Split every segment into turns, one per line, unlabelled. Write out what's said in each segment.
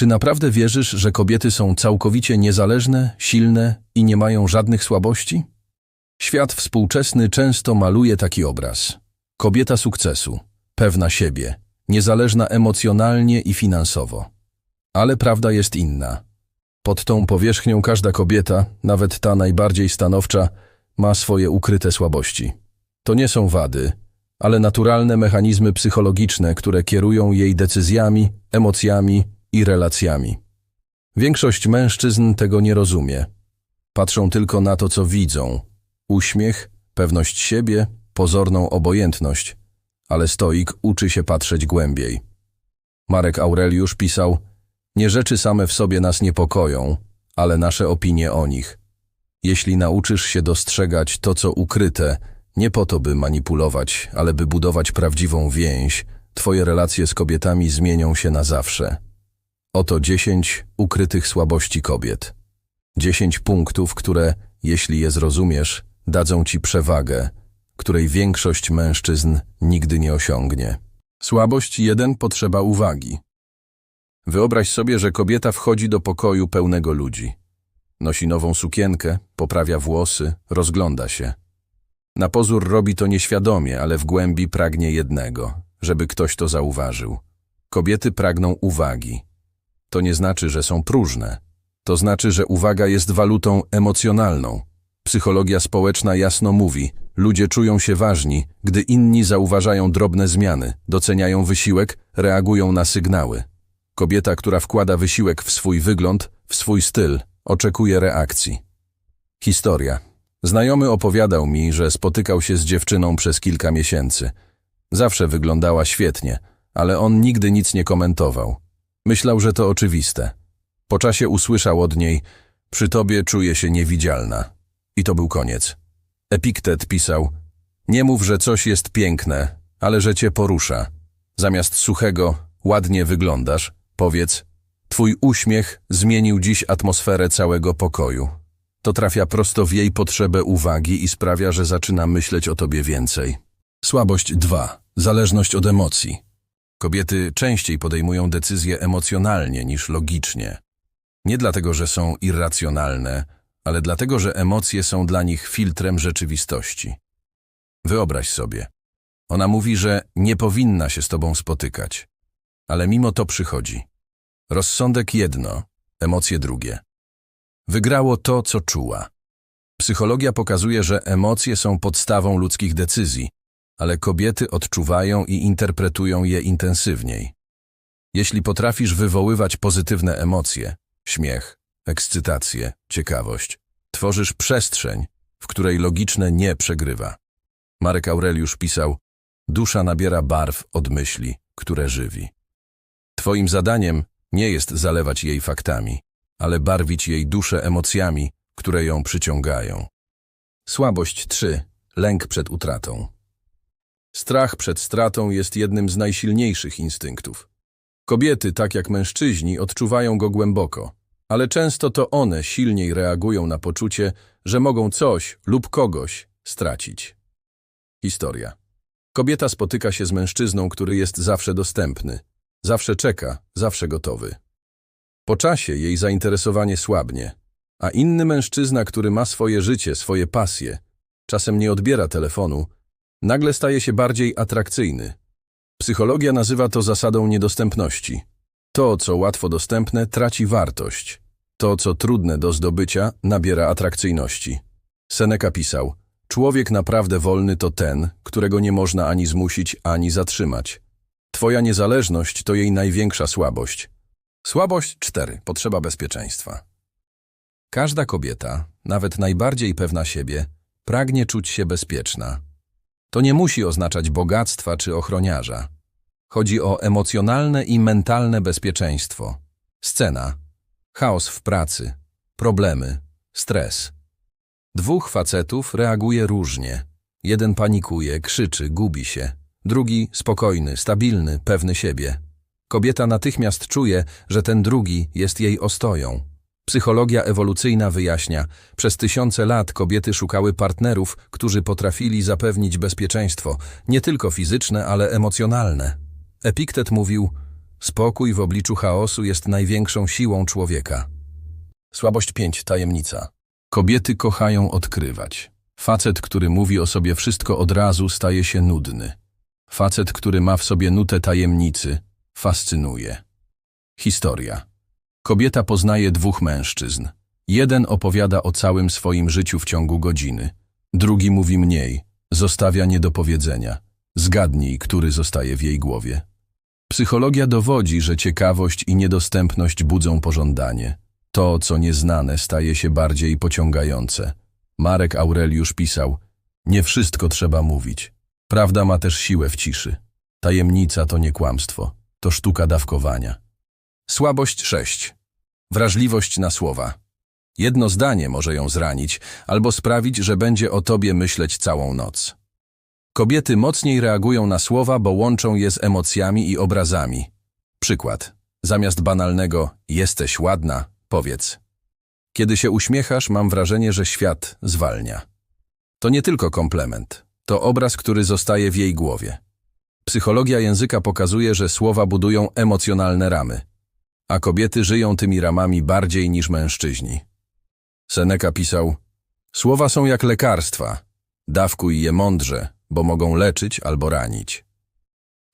Czy naprawdę wierzysz, że kobiety są całkowicie niezależne, silne i nie mają żadnych słabości? Świat współczesny często maluje taki obraz. Kobieta sukcesu, pewna siebie, niezależna emocjonalnie i finansowo. Ale prawda jest inna. Pod tą powierzchnią każda kobieta, nawet ta najbardziej stanowcza, ma swoje ukryte słabości. To nie są wady, ale naturalne mechanizmy psychologiczne, które kierują jej decyzjami, emocjami i relacjami. Większość mężczyzn tego nie rozumie. Patrzą tylko na to, co widzą. Uśmiech, pewność siebie, pozorną obojętność. Ale stoik uczy się patrzeć głębiej. Marek Aureliusz pisał, nie rzeczy same w sobie nas niepokoją, ale nasze opinie o nich. Jeśli nauczysz się dostrzegać to, co ukryte, nie po to, by manipulować, ale by budować prawdziwą więź, twoje relacje z kobietami zmienią się na zawsze. Oto dziesięć ukrytych słabości kobiet. Dziesięć punktów, które, jeśli je zrozumiesz, dadzą ci przewagę, której większość mężczyzn nigdy nie osiągnie. Słabość jeden potrzeba uwagi. Wyobraź sobie, że kobieta wchodzi do pokoju pełnego ludzi. Nosi nową sukienkę, poprawia włosy, rozgląda się. Na pozór robi to nieświadomie, ale w głębi pragnie jednego, żeby ktoś to zauważył. Kobiety pragną uwagi. To nie znaczy, że są próżne. To znaczy, że uwaga jest walutą emocjonalną. Psychologia społeczna jasno mówi, ludzie czują się ważni, gdy inni zauważają drobne zmiany, doceniają wysiłek, reagują na sygnały. Kobieta, która wkłada wysiłek w swój wygląd, w swój styl, oczekuje reakcji. Historia. Znajomy opowiadał mi, że spotykał się z dziewczyną przez kilka miesięcy. Zawsze wyglądała świetnie, ale on nigdy nic nie komentował. Myślał, że to oczywiste. Po czasie usłyszał od niej, przy tobie czuję się niewidzialna. I to był koniec. Epiktet pisał, nie mów, że coś jest piękne, ale że cię porusza. Zamiast suchego, ładnie wyglądasz, powiedz, twój uśmiech zmienił dziś atmosferę całego pokoju. To trafia prosto w jej potrzebę uwagi i sprawia, że zaczyna myśleć o tobie więcej. Słabość 2. Zależność od emocji. Kobiety częściej podejmują decyzje emocjonalnie niż logicznie. Nie dlatego, że są irracjonalne, ale dlatego, że emocje są dla nich filtrem rzeczywistości. Wyobraź sobie. Ona mówi, że nie powinna się z tobą spotykać, ale mimo to przychodzi. Rozsądek jedno, emocje drugie. Wygrało to, co czuła. Psychologia pokazuje, że emocje są podstawą ludzkich decyzji, ale kobiety odczuwają i interpretują je intensywniej. Jeśli potrafisz wywoływać pozytywne emocje, śmiech, ekscytację, ciekawość, tworzysz przestrzeń, w której logiczne nie przegrywa. Marek Aureliusz pisał, dusza nabiera barw od myśli, które żywi. Twoim zadaniem nie jest zalewać jej faktami, ale barwić jej duszę emocjami, które ją przyciągają. Słabość 3. Lęk przed utratą. Strach przed stratą jest jednym z najsilniejszych instynktów. Kobiety, tak jak mężczyźni, odczuwają go głęboko, ale często to one silniej reagują na poczucie, że mogą coś lub kogoś stracić. Historia. Kobieta spotyka się z mężczyzną, który jest zawsze dostępny, zawsze czeka, zawsze gotowy. Po czasie jej zainteresowanie słabnie, a inny mężczyzna, który ma swoje życie, swoje pasje, czasem nie odbiera telefonu, nagle staje się bardziej atrakcyjny. Psychologia nazywa to zasadą niedostępności. To, co łatwo dostępne, traci wartość. To, co trudne do zdobycia, nabiera atrakcyjności. Seneca pisał, człowiek naprawdę wolny to ten, którego nie można ani zmusić, ani zatrzymać. Twoja niezależność to jej największa słabość. Słabość 4. Potrzeba bezpieczeństwa. Każda kobieta, nawet najbardziej pewna siebie, pragnie czuć się bezpieczna. To nie musi oznaczać bogactwa czy ochroniarza. Chodzi o emocjonalne i mentalne bezpieczeństwo. Scena. Chaos w pracy. Problemy. Stres. Dwóch facetów reaguje różnie. Jeden panikuje, krzyczy, gubi się. Drugi spokojny, stabilny, pewny siebie. Kobieta natychmiast czuje, że ten drugi jest jej ostoją. Psychologia ewolucyjna wyjaśnia, przez tysiące lat kobiety szukały partnerów, którzy potrafili zapewnić bezpieczeństwo, nie tylko fizyczne, ale emocjonalne. Epiktet mówił, Spokój w obliczu chaosu jest największą siłą człowieka. Słabość 5. Tajemnica. Kobiety kochają odkrywać. Facet, który mówi o sobie wszystko od razu, staje się nudny. Facet, który ma w sobie nutę tajemnicy, fascynuje. Historia. Kobieta poznaje dwóch mężczyzn. Jeden opowiada o całym swoim życiu w ciągu godziny. Drugi mówi mniej, zostawia niedopowiedzenia. Zgadnij, który zostaje w jej głowie. Psychologia dowodzi, że ciekawość i niedostępność budzą pożądanie. To, co nieznane, staje się bardziej pociągające. Marek Aureliusz pisał, nie wszystko trzeba mówić. Prawda ma też siłę w ciszy. Tajemnica to nie kłamstwo, to sztuka dawkowania. Słabość 6. Wrażliwość na słowa. Jedno zdanie może ją zranić albo sprawić, że będzie o tobie myśleć całą noc. Kobiety mocniej reagują na słowa, bo łączą je z emocjami i obrazami. Przykład. Zamiast banalnego jesteś ładna, powiedz. Kiedy się uśmiechasz, mam wrażenie, że świat zwalnia. To nie tylko komplement. To obraz, który zostaje w jej głowie. Psychologia języka pokazuje, że słowa budują emocjonalne ramy, a kobiety żyją tymi ramami bardziej niż mężczyźni. Seneca pisał: Słowa są jak lekarstwa. Dawkuj je mądrze, bo mogą leczyć albo ranić.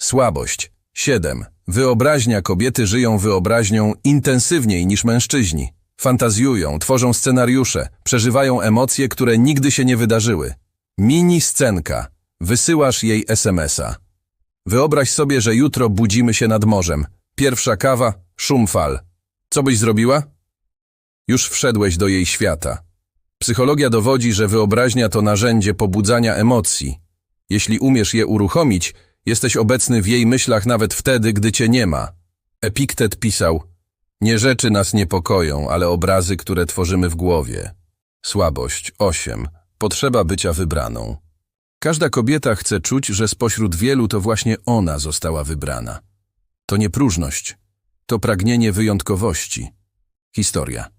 Słabość 7. Wyobraźnia kobiety żyją wyobraźnią intensywniej niż mężczyźni. Fantazjują, tworzą scenariusze, przeżywają emocje, które nigdy się nie wydarzyły. Mini scenka. Wysyłasz jej SMS-a. Wyobraź sobie, że jutro budzimy się nad morzem. Pierwsza kawa, szum fal. Co byś zrobiła? Już wszedłeś do jej świata. Psychologia dowodzi, że wyobraźnia to narzędzie pobudzania emocji. Jeśli umiesz je uruchomić, jesteś obecny w jej myślach nawet wtedy, gdy cię nie ma. Epiktet pisał, nie rzeczy nas niepokoją, ale obrazy, które tworzymy w głowie. Słabość 8. Potrzeba bycia wybraną. Każda kobieta chce czuć, że spośród wielu to właśnie ona została wybrana. To nie próżność, to pragnienie wyjątkowości. Historia.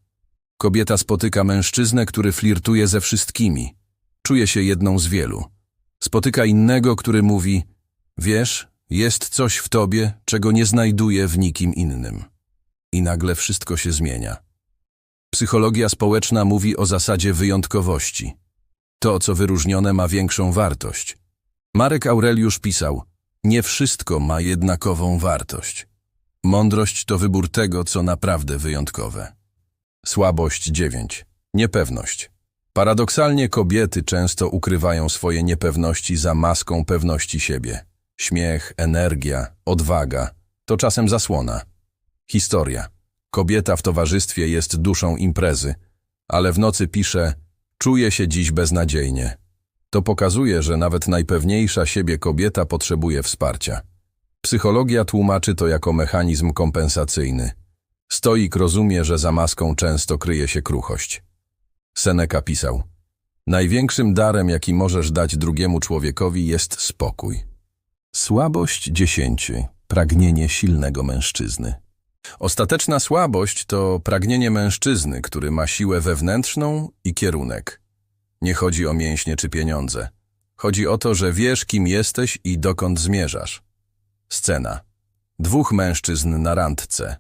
Kobieta spotyka mężczyznę, który flirtuje ze wszystkimi. Czuje się jedną z wielu. Spotyka innego, który mówi: Wiesz, jest coś w tobie, czego nie znajduję w nikim innym. I nagle wszystko się zmienia. Psychologia społeczna mówi o zasadzie wyjątkowości. To, co wyróżnione, ma większą wartość. Marek Aureliusz pisał: Nie wszystko ma jednakową wartość. Mądrość to wybór tego, co naprawdę wyjątkowe. Słabość 9. Niepewność. Paradoksalnie kobiety często ukrywają swoje niepewności za maską pewności siebie. Śmiech, energia, odwaga to czasem zasłona. Historia. Kobieta w towarzystwie jest duszą imprezy, ale w nocy pisze Czuję się dziś beznadziejnie. To pokazuje, że nawet najpewniejsza siebie kobieta potrzebuje wsparcia. Psychologia tłumaczy to jako mechanizm kompensacyjny. Stoik rozumie, że za maską często kryje się kruchość. Seneca pisał: Największym darem, jaki możesz dać drugiemu człowiekowi, jest spokój. Słabość dziesięci pragnienie silnego mężczyzny. Ostateczna słabość to pragnienie mężczyzny, który ma siłę wewnętrzną i kierunek. Nie chodzi o mięśnie czy pieniądze. Chodzi o to, że wiesz, kim jesteś i dokąd zmierzasz. Scena. Dwóch mężczyzn na randce.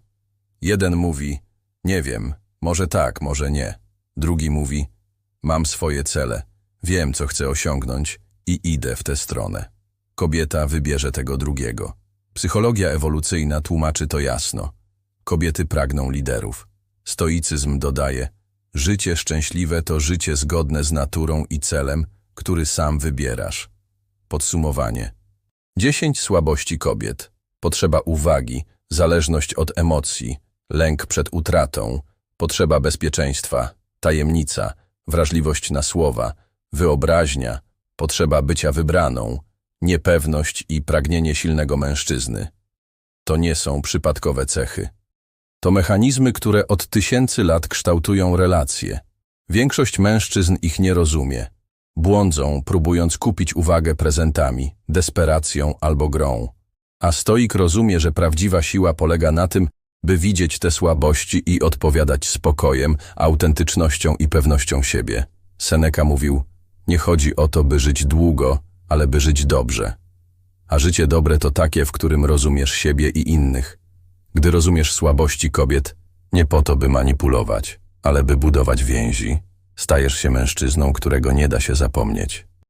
Jeden mówi, nie wiem, może tak, może nie. Drugi mówi, mam swoje cele, wiem, co chcę osiągnąć i idę w tę stronę. Kobieta wybierze tego drugiego. Psychologia ewolucyjna tłumaczy to jasno. Kobiety pragną liderów. Stoicyzm dodaje, życie szczęśliwe to życie zgodne z naturą i celem, który sam wybierasz. Podsumowanie. 10 słabości kobiet. Potrzeba uwagi, zależność od emocji, lęk przed utratą, potrzeba bezpieczeństwa, tajemnica, wrażliwość na słowa, wyobraźnia, potrzeba bycia wybraną, niepewność i pragnienie silnego mężczyzny. To nie są przypadkowe cechy. To mechanizmy, które od tysięcy lat kształtują relacje. Większość mężczyzn ich nie rozumie. Błądzą, próbując kupić uwagę prezentami, desperacją albo grą. A stoik rozumie, że prawdziwa siła polega na tym, by widzieć te słabości i odpowiadać spokojem, autentycznością i pewnością siebie. Seneca mówił, nie chodzi o to, by żyć długo, ale by żyć dobrze. A życie dobre to takie, w którym rozumiesz siebie i innych. Gdy rozumiesz słabości kobiet, nie po to, by manipulować, ale by budować więzi, stajesz się mężczyzną, którego nie da się zapomnieć.